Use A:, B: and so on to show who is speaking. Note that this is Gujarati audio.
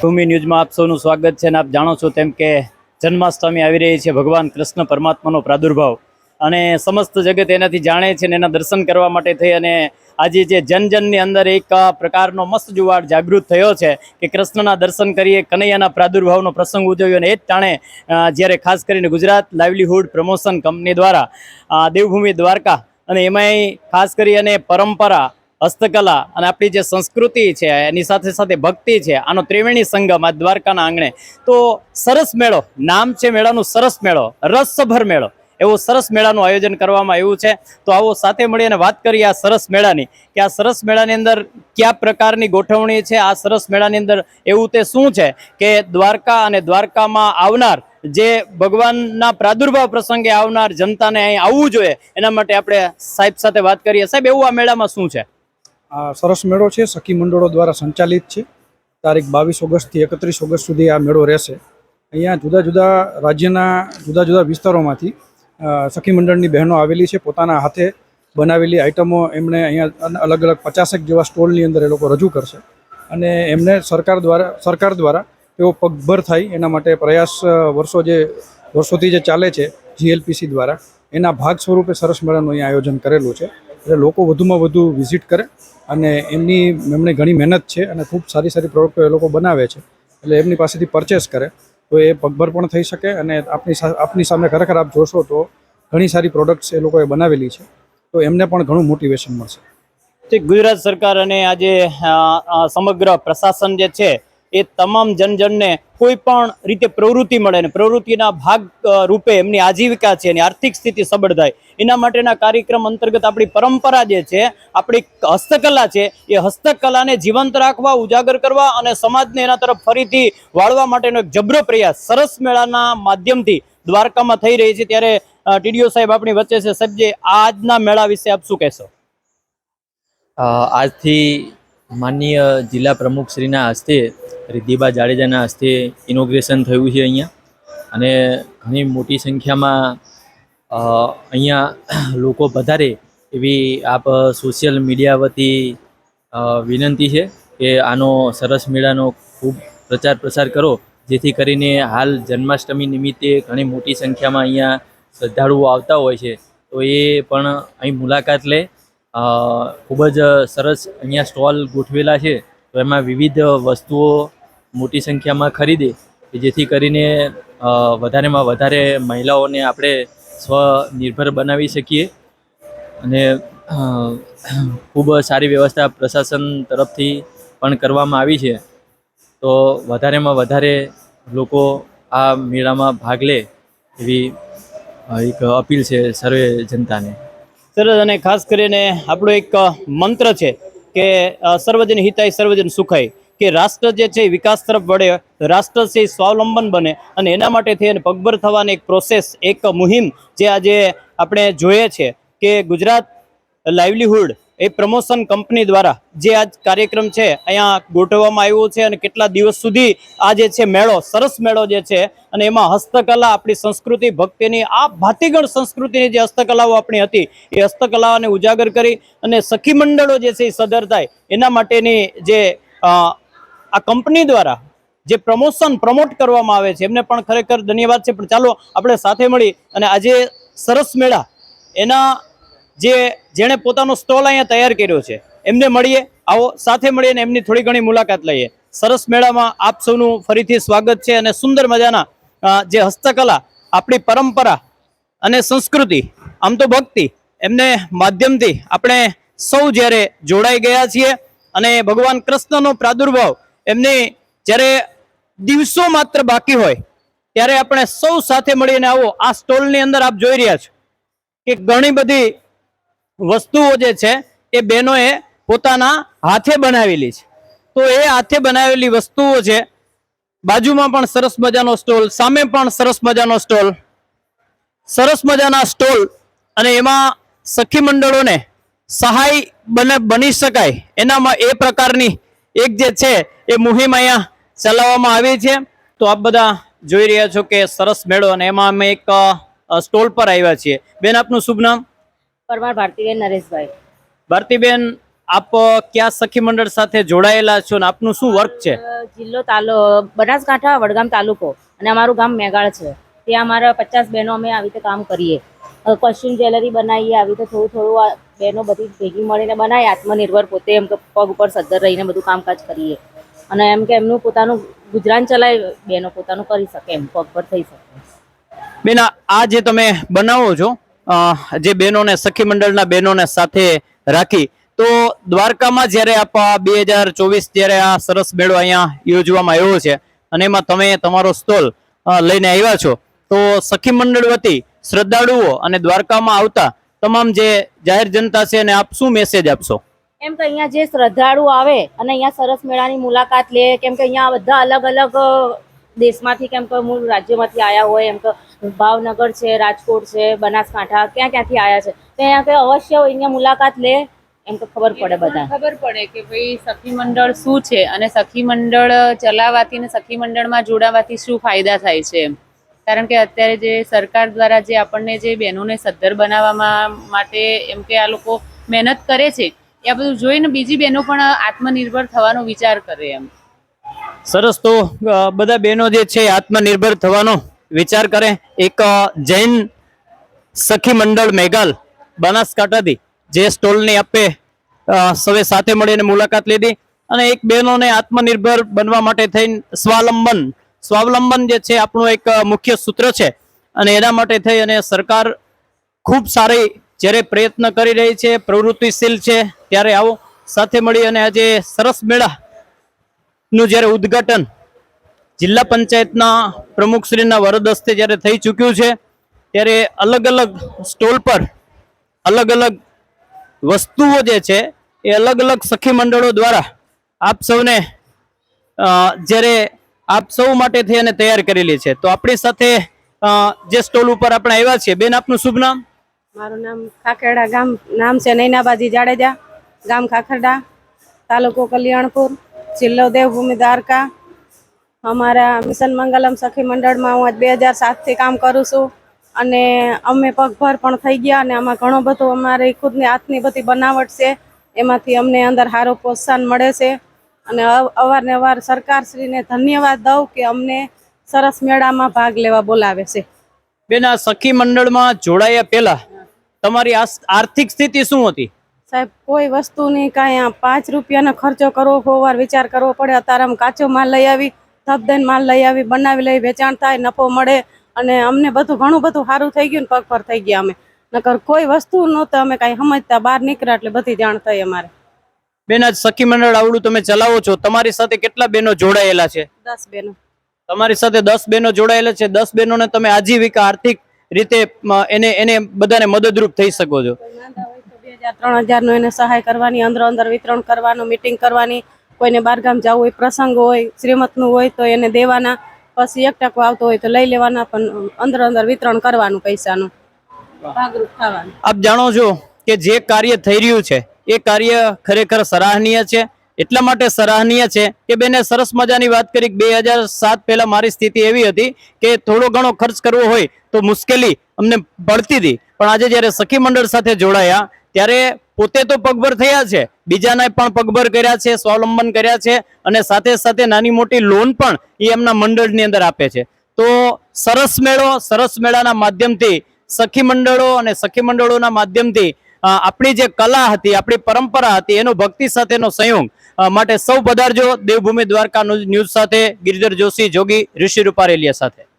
A: ભૂમિ ન્યૂઝમાં આપ સૌનું સ્વાગત છે અને આપ જાણો છો તેમ કે જન્માષ્ટમી આવી રહી છે, ભગવાન કૃષ્ણ પરમાત્માનો પ્રાદુર્ભાવ. અને સમસ્ત જગત એનાથી જાણે છે અને એના દર્શન કરવા માટે થઈ અને આજે જે જન જનની અંદર એક પ્રકારનો મસ્ત જુવાડ જાગૃત થયો છે કે કૃષ્ણના દર્શન કરીએ, કનૈયાના પ્રાદુર્ભાવનો પ્રસંગ ઉજવ્યો અને એ જ ટાણે જ્યારે ખાસ કરીને ગુજરાત લાઇવલીહુડ પ્રમોશન કંપની દ્વારા દેવભૂમિ દ્વારકા અને એમાંય ખાસ કરી અને પરંપરા હસ્તકલા અને આપણી જે સંસ્કૃતિ છે, એની સાથે સાથે ભક્તિ છે, આનો ત્રિવેણી સંગમ આ દ્વારકાના આંગણે. તો સરસ મેળો, નામ છે મેળાનું સરસ મેળો, રસભર મેળો. એવો સરસ મેળાનું આયોજન કરવામાં આવ્યું છે. તો આવો સાથે મળી અને વાત કરીએ આ સરસ મેળાની, કે આ સરસ મેળાની અંદર કયા પ્રકારની ગોઠવણી છે, આ સરસ મેળાની અંદર એવું તે શું છે કે દ્વારકા અને દ્વારકામાં આવનાર જે ભગવાનના પ્રાદુર્ભાવ પ્રસંગે આવનાર જનતાને અહીં આવવું જોઈએ. એના માટે આપણે સાહેબ સાથે વાત કરીએ. સાહેબ, એવું આ મેળામાં શું છે?
B: આ સરસ મેળો છે. સખી મંડળો દ્વારા સંચાલિત છે. તારીખ બાવીસ ઓગસ્ટથી એકત્રીસ ઓગસ્ટ સુધી આ મેળો રહેશે. અહીંયા જુદા જુદા રાજ્યના જુદા જુદા વિસ્તારોમાંથી સખી મંડળની બહેનો આવેલી છે. પોતાના હાથે બનાવેલી આઇટમો એમણે અહીંયા અલગ અલગ પચાસેક જેવા સ્ટોલની અંદર એ લોકો રજૂ કરશે. અને એમને સરકાર દ્વારા સરકાર દ્વારા તેઓ પગભર થાય. એના માટે પ્રયાસ વર્ષો જે, વર્ષોથી જે ચાલે છે, જીએલપીસી દ્વારા, એના ભાગ સ્વરૂપે સરસ મેળાનું અહીંયા આયોજન કરેલું છે. એટલે લોકો વધુમાં વધુ વિઝિટ કરે અને એમની એમણે ઘણી મહેનત છે અને ખૂબ સારી સારી પ્રોડક્ટો એ લોકો બનાવે છે. એટલે એમની પાસેથી પરચેસ કરે. તો એ પગભર પણ થઈ શકે અને આપની આપની સામે ખરેખર આપ જોશો તો ઘણી સારી પ્રોડક્ટ્સ એ લોકોએ બનાવેલી છે. તો એમને પણ ઘણું મોટિવેશન મળશે.
A: ગુજરાત સરકાર અને આજે સમગ્ર પ્રશાસન જે છે એ તમામ જનજનને કોઈ પણ રીતે પ્રવૃત્તિ મળે ને પ્રવૃત્તિના ભાગ રૂપે એમની આજીવિકા છે, એની આર્થિક સ્થિતિ સબળ થાય. એના માટેના કાર્યક્રમ અંતર્ગત આપણી પરંપરા જે છે, આપણી હસ્તકલા છે, એ હસ્તકલાને જીવંત રાખવા, ઉજાગર કરવા અને સમાજને એના તરફ ફરીથી વાળવા માટેનો એક જબરો પ્રયાસ સરસ મેળાના માધ્યમથી દ્વારકામાં થઈ રહી છે. ત્યારે ટીડીઓ સાહેબ આપણી વચ્ચે છે. સાહેબ આજના મેળા વિશે આપ શું કહેશો?
C: આજથી માનનીય જિલ્લા પ્રમુખશ્રીના હસ્તે રિદ્ધિબા જાડેજાના હસ્તે ઇનોગ્રેશન થયું છે અહીંયા. અને ઘણી મોટી સંખ્યામાં અહીંયા લોકો વધારે એવી આપ સોશિયલ મીડિયા વતી વિનંતી છે કે આનો સરસ મેળાનો ખૂબ પ્રચાર પ્રસાર કરો. જેથી કરીને હાલ જન્માષ્ટમી નિમિત્તે ઘણી મોટી સંખ્યામાં અહીંયા શ્રદ્ધાળુઓ આવતા હોય છે. તો એ પણ અહીં મુલાકાત લે ખૂબ જ સરસ અહીંયા સ્ટોલ ગોઠવેલા છે. તો એમાં વિવિધ વસ્તુઓ મોટી સંખ્યામાં ખરીદે, કે જેથી કરીને વધારેમાં વધારે મહિલાઓને આપણે સ્વનિર્ભર બનાવી શકીએ. અને ખૂબ સારી વ્યવસ્થા પ્રશાસન તરફથી પણ કરવામાં આવી છે. તો વધારેમાં વધારે લોકો આ મેળામાં ભાગ લે એવી એક અપીલ છે સર્વે જનતાને.
A: સરસ અને ખાસ કરીને આપણો એક મંત્ર છે કે સર્વજન હિતાય, સર્વજન સુખાય. કે રાષ્ટ્ર જે છે વિકાસ તરફ વળે રાષ્ટ્ર છે સ્વાવલંબન બને અને એના માટે થઈ અને પગભર થવાની એક પ્રોસેસ એક મુહિમ જે આજે આપણે જોઈએ છે કે ગુજરાત લાઇવલીહુડ એ પ્રમોશન કંપની દ્વારા જે આજ કાર્યક્રમ છે, અહીંયા ગોઠવવામાં આવ્યો છે અને કેટલા દિવસ સુધી આ જે છે મેળો, સરસ મેળો જે છે અને એમાં હસ્તકલા આપણી સંસ્કૃતિ, ભક્તિની, આ ભાતીગળ સંસ્કૃતિની જે હસ્તકલાઓ આપણી હતી, એ હસ્તકલાઓને ઉજાગર કરી અને સખી મંડળો જે છે એ સદર થાય, એના માટેની જે આ કંપની દ્વારા જે પ્રમોશન, પ્રમોટ કરવામાં આવે છે, એમને પણ ખરેખર ધન્યવાદ છે. પણ ચાલો, આપણે સાથે મળી અને આજે સરસ મેળા, એના જે જેણે પોતાનો સ્ટોલ અહીંયા તૈયાર કર્યો છે. એમને મળીએ. આવો સાથે મળીને એમની થોડી ઘણી મુલાકાત લઈએ. સરસ મેળામાં આપ સૌનું ફરીથી સ્વાગત છે અને સુંદર મજાના જે હસ્તકલા, આપણી પરંપરા અને સંસ્કૃતિ, આમ તો ભક્તિ, એમને માધ્યમથી આપણે સૌ જ્યારે જોડાઈ ગયા છીએ અને ભગવાન કૃષ્ણનો પ્રાદુર્ભાવ એમની જ્યારે દિવસો માત્ર બાકી હોય, ત્યારે આપણે સૌ સાથે મળીને આવો, આ સ્ટોલની અંદર આપ જોઈ રહ્યા છો કે ઘણી બધી વસ્તુઓ જે છે એ બહેનોએ પોતાના હાથે બનાવેલી છે. તો એ હાથે બનાવેલી વસ્તુઓ છે, બાજુમાં પણ સરસ મજાનો સ્ટોલ, સામે પણ સરસ મજાનો સ્ટોલ. સરસ મજાના સ્ટોલ અને એમાં સખી મંડળોને સહાય બને, બની શકાય. એનામાં એ પ્રકારની એક જે છે એ મુહિમ અહીંયા ચલાવવામાં આવી છે. તો આપ બધા જોઈ રહ્યા છો કે સરસ મેળો અને એમાં અમે એક સ્ટોલ પર આવ્યા છીએ. બેન, આપનું શુભ નામ?
D: પરમાર ભારતીબેન નરેશભાઈ.
A: ભારતીબેન આપ કયા સખી મંડળ સાથે જોડાયેલા છો ને આપનું શું વર્ક છે?
D: જિલ્લો તાલુ બનાસકાંઠા વડગામ તાલુકો અને અમારું ગામ મેઘાળ છે. ત્યાં અમારા પચાસ બહેનો અમે આવી રીતે કામ કરીએ. કોસ્ચ્યુમ જ્વેલરી બનાવીએ આવી રીતે થોડું થોડું બહેનો બધી ભેગી મળીને બનાવીએ આત્મનિર્ભર પોતે એમ કે પગ ઉપર સદ્ધર રહીને બધું કામકાજ કરીએ. અને એમ કે એમનું પોતાનું ગુજરાન ચલાવી બહેનો પોતાનું કરી શકે એમ પગ પર થઈ શકે.
A: બેન આ- જે તમે બનાવો છો જે બહેનોને, સખી મંડળના બહેનોને સાથે રાખી. તો દ્વારકામાં જ્યારે આપ બે હજાર ચોવીસ જ્યારે આ સરસ મેળો અહીંયા યોજવામાં આવ્યો છે અને એમાં તમે તમારો સ્ટોલ લઈને આવ્યા છો. તો સખી મંડળ વતી શ્રદ્ધાળુઓ અને દ્વારકામાં આવતા તમામ જે જાહેર જનતા છે એને આપ શું મેસેજ આપશો?
D: એમ કે અહીંયા જે શ્રદ્ધાળુ આવે અને અહીંયા સરસ મેળાની મુલાકાત લે, કેમ કે અહીંયા બધા અલગ અલગ દેશમાંથી, કેમ કે મૂળ રાજ્યમાંથી આવ્યા હોય, એમ કે ભાવનગર છે રાજકોટ છે બનાસકાંઠા ક્યાં ક્યાંથી આવ્યા છે? તો અહીંયા કે અવશ્ય અહીંયા મુલાકાત લે એમ તો ખબર પડે બધા
E: ખબર પડે કે ભાઈ સખી મંડળ શું છે અને સખી મંડળ ચલાવવાથી અને સખી મંડળમાં જોડાવાથી શું ફાયદા થાય છે એમ? કારણ કે અત્યારે જે સરકાર દ્વારા જે આપણને જે બહેનોને સદ્ધર બનાવવામાં માટે એમ કે આ લોકો મહેનત કરે છે એ આ બધું જોઈને બીજી બહેનો પણ આત્મનિર્ભર થવાનો વિચાર કરે એમ.
A: સરસ. તો બધા બહેનો જે છે આત્મનિર્ભર થવાનો વિચાર કરે, એક જૈન સખી મંડળ મેઘાલ, બનાસકાંઠાથી જે સ્ટોલની આપે સૌએ સાથે મળીને મુલાકાત લીધી અને એક બહેનોને આત્મનિર્ભર બનવા માટે થઈને સ્વાવલંબન સ્વાવલંબન જે છે આપણું એક મુખ્ય સૂત્ર છે અને એના માટે થઈ અને સરકાર ખૂબ સારી, જ્યારે પ્રયત્ન કરી રહી છે, પ્રવૃત્તિશીલ છે, ત્યારે આવો. સાથે મળી અને આજે સરસ મેળાનું જ્યારે ઉદ્ઘાટન જિલ્લા પંચાયતના પ્રમુખશ્રીના વરદસ્તે જ્યારે થઈ ચૂક્યું છે, ત્યારે અલગ અલગ સ્ટોલ પર અલગ અલગ વસ્તુઓ જે છે, એ અલગ અલગ સખી મંડળો દ્વારા આપ સૌને જ્યારે આપ સૌ માટે થઈ અને તૈયાર કરેલી છે. તો આપણી સાથે જે સ્ટોલ ઉપર આપણે આવ્યા છીએ, બેન, આપનું શુભ નામ?
F: મારું નામ ખાખેડા ગામ, નામ છે નૈનાબાજી જાડેજા, ગામ ખાખરડા, તાલુકો કલ્યાણપુર, જિલ્લો દેવભૂમિ દ્વારકા. અમારા મિશન મંગલમ સખી મંડળમાં હું આજ બે હજાર સાતથી કામ કરું છું. અને અમે પગભર પણ થઈ ગયા અને આમાં ઘણો બધો અમારી ખુદની હાથની બધી બનાવટ છે. એમાંથી અમને અંદર સારું પ્રોત્સાહન મળે છે. અને અવારને અવારનવાર સરકારશ્રીને ધન્યવાદ દઉં કે અમને સરસ મેળામાં ભાગ લેવા બોલાવે છે.
A: બેન આ સખી મંડળમાં જોડાયા પહેલા તમારી આર્થિક સ્થિતિ શું હતી?
F: સાહેબ કોઈ વસ્તુની કાંઈ પાંચ રૂપિયાનો ખર્ચો કરવો હોવાર વિચાર કરવો પડે અત્યારે આમ કાચો માલ લઈ આવી. દઈને માલ લઈ આવી બનાવી લઈ વેચાણ થાય નફો મળે અને અમને બધું ઘણું બધું સારું થઈ ગયું ને પગ પર થઈ ગયા અમે. નકર કોઈ વસ્તુ નહોતું અમે કાંઈ સમજતા બહાર નીકળ્યા એટલે બધી જાણ થઈ અમારે.
A: બેન આજ સખી મંડળ આવડું તમે ચલાવો છો. તમારી સાથે કેટલા બહેનો જોડાયેલા છે?
F: દસ બેનો
A: તમારી સાથે દસ બહેનો જોડાયેલા છે. દસ બહેનોને તમે આજીવિકા આર્થિક રીતે એને એને બધાને મદદરૂપ થઈ શકો છો.
F: ત્રણ હજાર નો એને સહાય કરવાની અંદર અંદર વિતરણ કરવાનું મીટિંગ કરવાની કોઈને બહારગામ જવું હોય, પ્રસંગ હોય, શ્રીમતનું હોય, તો એને દેવાના, પછી એક ટકો આવતો હોય તો લઈ લેવાના, પણ અંદર અંદર વિતરણ કરવાનું પૈસાનું.
A: આપ જાણો છો કે જે કાર્ય થઈ રહ્યું છે, એ કાર્ય ખરેખર સરાહનીય છે? એટલા માટે સરાહનીય છે કે બેને સરસ મજાની વાત કરી બે હજાર સાત પહેલાં મારી સ્થિતિ એવી હતી કે થોડો ઘણો ખર્ચ કરવો હોય તો મુશ્કેલી અમને પડતી હતી. પણ આજે જ્યારે સખી મંડળ સાથે જોડાયા, ત્યારે પોતે તો પગભર થયા છે. બીજાને પણ પગભર કર્યા છે, સ્વાવલંબન કર્યા છે અને સાથે સાથે નાની મોટી લોન પણ એ એમના મંડળની અંદર આપે છે. તો સરસ મેળો, સરસ મેળાના માધ્યમથી સખી મંડળો અને સખી મંડળોના માધ્યમથી આપણી જે કલા હતી, આપણી પરંપરા હતી, એનો ભક્તિ સાથેનો સંયોગ માટે સૌ પધારજો. દેવભૂમિ દ્વારકા ન્યૂઝ સાથે ગિરિધર જોશી, જોગી, ઋષિ રૂપારેલિયા સાથે.